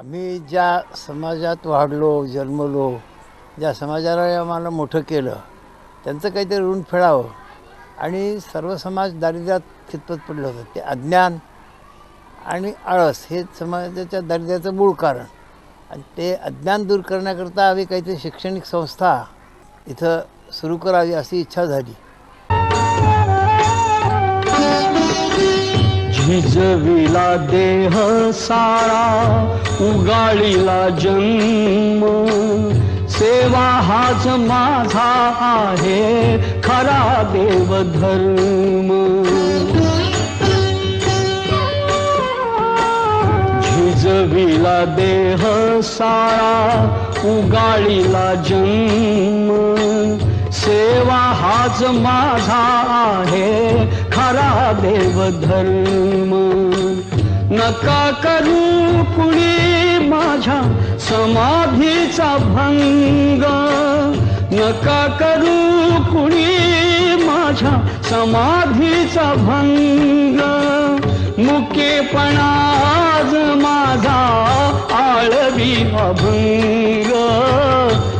आम्ही ज्या समाजात वाढलो जन्मलो ज्या समाजाला आम्हाला मोठं केलं त्यांचं काहीतरी ऋण फेडावं आणि सर्व समाज दारिद्र्यात खितपत पडलं होतं. ते अज्ञान आणि आळस हे समाजाच्या दारिद्र्याचं मूळ कारण. आणि ते अज्ञान दूर करण्याकरता आम्ही काहीतरी शैक्षणिक संस्था इथं सुरू करावी अशी इच्छा झाली. भिजविला देह सारा उगाळीला जन्म. सेवा हाच माझा आहे खरा देवधर्म झिजविला देह सारा उगाळीला जन्म. सेवा हाच माझा आहे खरा देवधर्म. नका करू कुणी माझ्या समाधीचा भंग. नका करू कुणी माझ्या समाधीचा भंग. मुकेपणा आज माझा आळवी अभंग.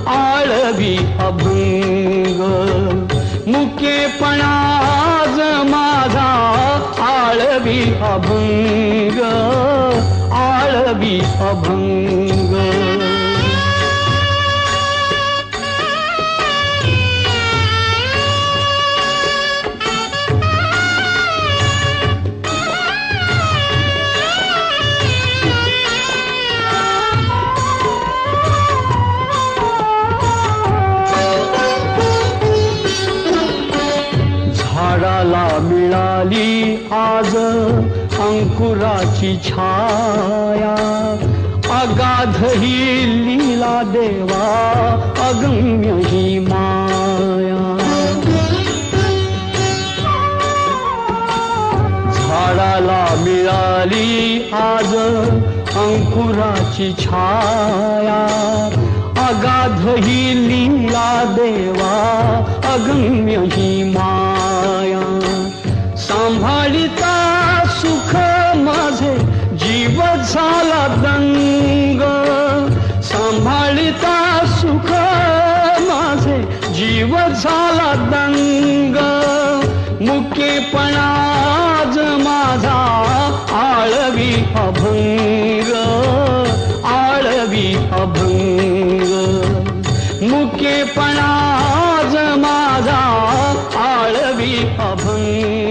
आळवी अभंग. मुकेपणा आज माझा आळवी अभंग आळवी अभंग. झाडाला मिळाली आज अंकुराची छाया. अगाध ही लीला देवा अगम्य ही माया. झाडाला मिळाली आज अंकुराची छाया. अगाध ही लीला देवा अगम्य ही माया. ललिता सुख माझे जीव झाला दंग. मुकेपणाज माझा आळवी अभंग. आळवी अभंग. मुकेपणाज माझा आळवी अभंग.